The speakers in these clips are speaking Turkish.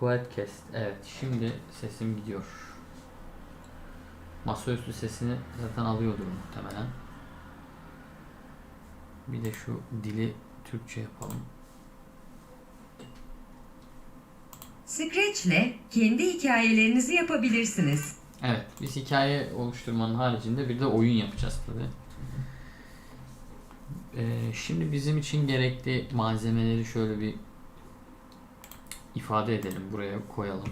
Quadcast. Evet şimdi sesim gidiyor. Masaüstü sesini zaten alıyordur muhtemelen. Bir de şu dili Türkçe yapalım. Scratch ile kendi hikayelerinizi yapabilirsiniz. Evet biz hikaye oluşturmanın haricinde bir de oyun yapacağız tabi. Ee, şimdi bizim için gerekli malzemeleri şöyle bir ifade edelim. Buraya koyalım.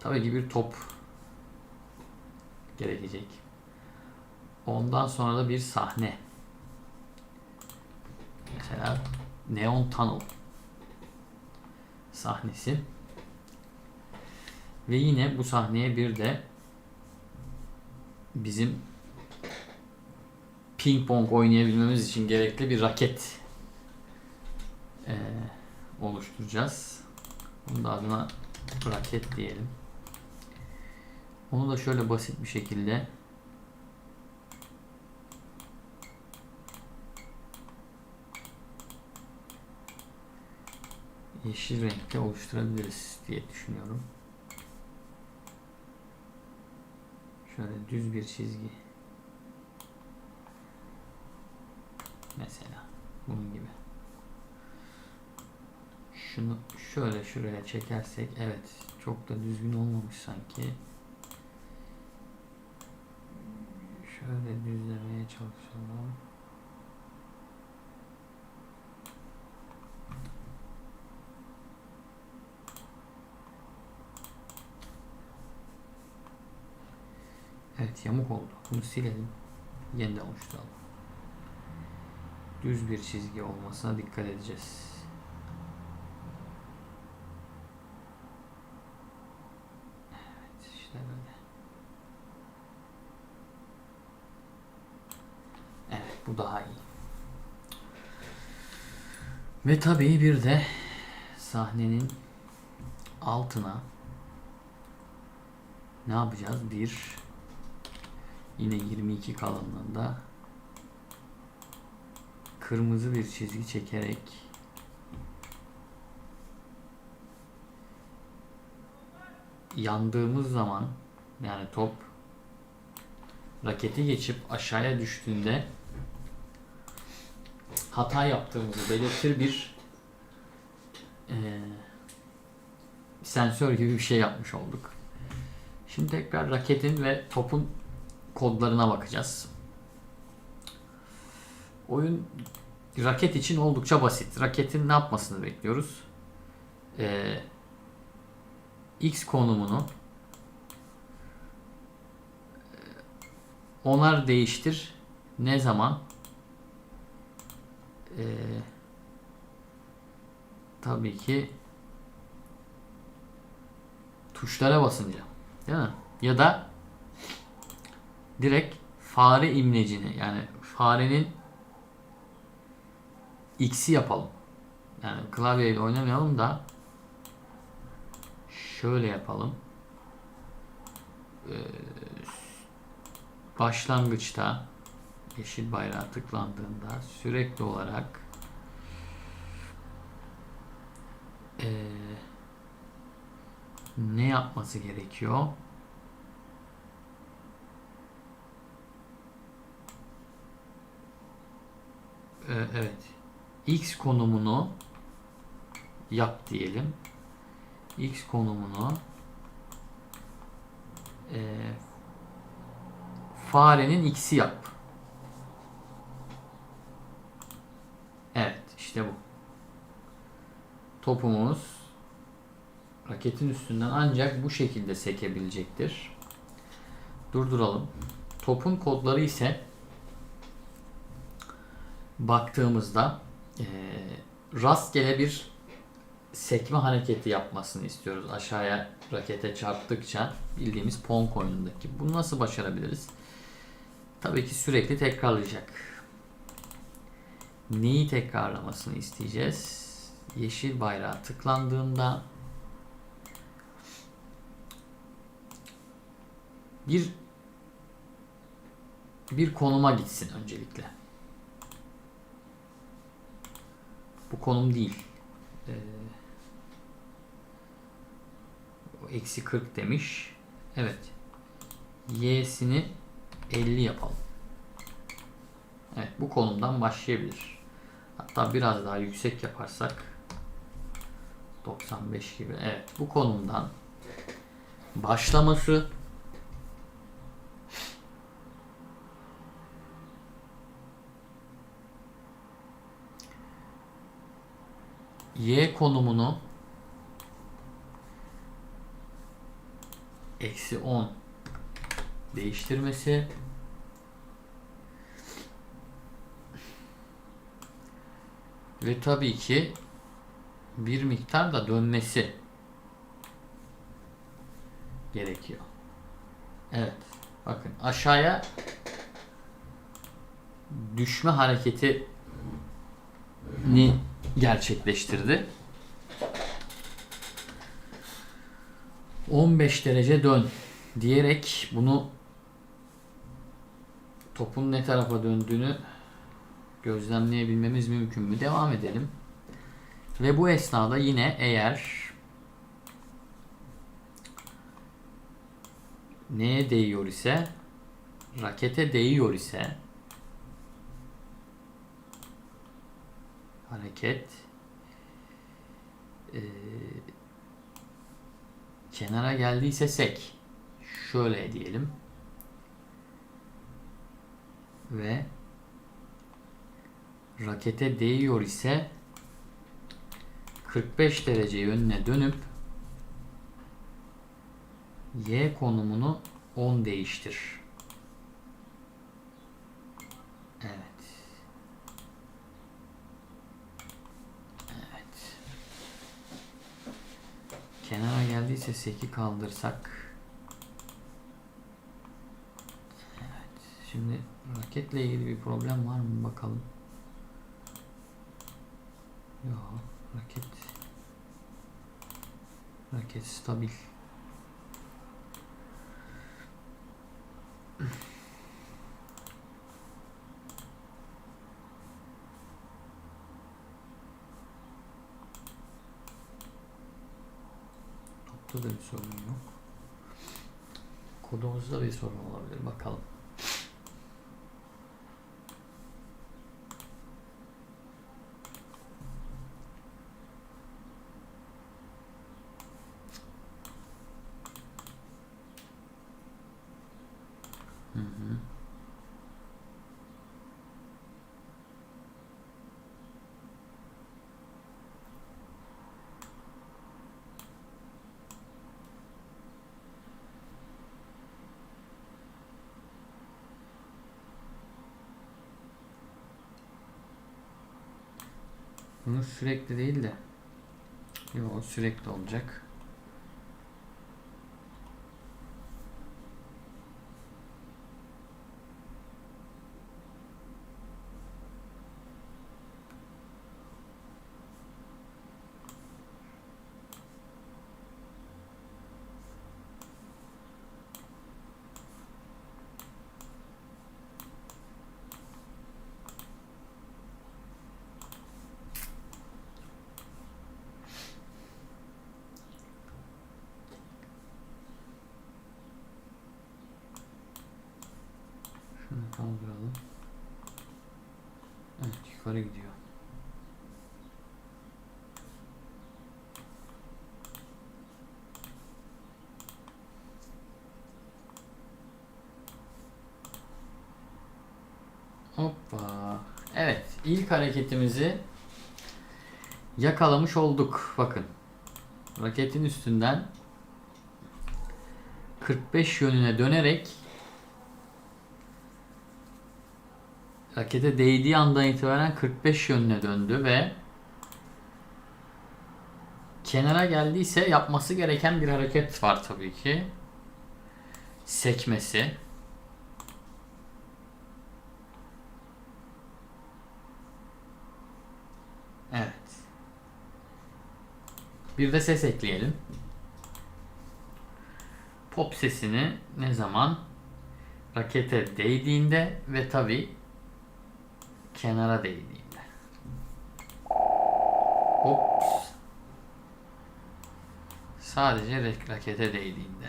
Tabii ki bir top gerekecek. Ondan sonra da bir sahne. Mesela Neon Tunnel sahnesi. Ve yine bu sahneye bir de bizim ping pong oynayabilmemiz için gerekli bir raket eee, oluşturacağız. Bunun da adına raket diyelim. Onu da şöyle basit bir şekilde yeşil renkte oluşturabiliriz diye düşünüyorum. Şöyle düz bir çizgi. Mesela bunun gibi. Şunu şöyle şuraya çekersek evet çok da düzgün olmamış sanki. Şöyle düzlemeye çalışalım. Evet yamuk oldu. Bunu silelim. Yeniden oluşturalım. Düz bir çizgi olmasına dikkat edeceğiz. Evet işte böyle. Evet bu daha iyi. Ve tabii bir de sahnenin altına ne yapacağız? Bir yine 22 kalınlığında kırmızı bir çizgi çekerek yandığımız zaman yani top raketi geçip aşağıya düştüğünde hata yaptığımızı belirtir bir eee, sensör gibi bir şey yapmış olduk. Şimdi tekrar raketin ve topun kodlarına bakacağız. Oyun raket için oldukça basit. Raketin ne yapmasını bekliyoruz? Ee, X konumunu e, onar değiştir. Ne zaman? Ee, tabii ki tuşlara basınca. Değil mi? Ya da direkt fare imlecini yani farenin x'i yapalım. Yani klavyeyle oynamayalım da şöyle yapalım. Ee, başlangıçta yeşil bayrağı tıklandığında sürekli olarak ee, ne yapması gerekiyor? Ee, evet. X konumunu yap diyelim. X konumunu e, farenin x'i yap. Evet işte bu. Topumuz raketin üstünden ancak bu şekilde sekebilecektir. Durduralım. Topun kodları ise baktığımızda eee, rastgele bir sekme hareketi yapmasını istiyoruz. Aşağıya rakete çarptıkça bildiğimiz Pong oyunundaki. Bunu nasıl başarabiliriz? Tabii ki sürekli tekrarlayacak. Neyi tekrarlamasını isteyeceğiz? Yeşil bayrağı tıklandığında bir bir konuma gitsin öncelikle. Bu konum değil. Ee, eksi 40 demiş. Evet. Y'sini 50 yapalım. Evet bu konumdan başlayabilir. Hatta biraz daha yüksek yaparsak 95 gibi. Evet bu konumdan başlaması Y konumunu eksi 10 değiştirmesi ve tabii ki bir miktar da dönmesi gerekiyor. Evet. Bakın aşağıya düşme hareketi ni gerçekleştirdi. 15 derece dön diyerek bunu topun ne tarafa döndüğünü gözlemleyebilmemiz mümkün mü? Devam edelim. Ve bu esnada yine eğer neye değiyor ise rakete değiyor ise hareket eee, kenara geldiyse sek şöyle diyelim ve rakete değiyor ise 45 derece yönüne dönüp y konumunu 10 değiştir. Evet. Evet. Kenara geldiyse 8 kaldırsak. Evet. Şimdi raketle ilgili bir problem var mı bakalım. Yok. Raket. Raket stabil. Topta da bir sorun yok. Kodumuzda bir sorun olabilir. Bakalım. Hı. Bunu sürekli değil de Yok sürekli olacak. Şunu kaldıralım. Evet yukarı gidiyor. Hoppa. Evet ilk hareketimizi yakalamış olduk. Bakın. Raketin üstünden 45 yönüne dönerek rakete değdiği andan itibaren 45 yönüne döndü ve kenara geldiyse yapması gereken bir hareket var tabii ki. Sekmesi. Evet. Bir de ses ekleyelim. Pop sesini ne zaman rakete değdiğinde ve tabi kenara değdiğinde. Ops. Sadece rak- rakete değdiğinde.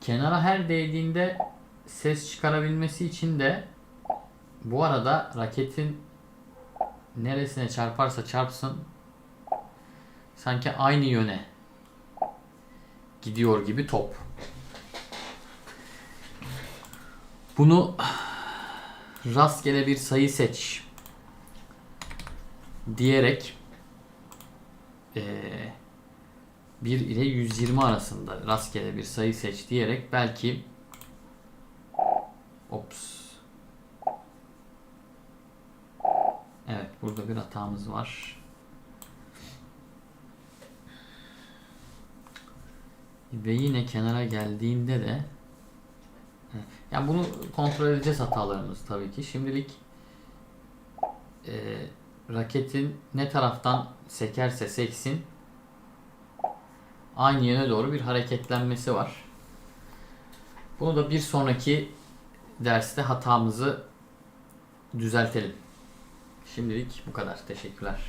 Kenara her değdiğinde ses çıkarabilmesi için de bu arada raketin neresine çarparsa çarpsın sanki aynı yöne gidiyor gibi top. Bunu rastgele bir sayı seç diyerek eee 1 ile 120 arasında rastgele bir sayı seç diyerek belki ops Evet burada bir hatamız var. Ve yine kenara geldiğinde de yani bunu kontrol edeceğiz hatalarımız tabii ki. Şimdilik e, raketin ne taraftan sekerse seksin aynı yöne doğru bir hareketlenmesi var. Bunu da bir sonraki derste hatamızı düzeltelim. Şimdilik bu kadar. Teşekkürler.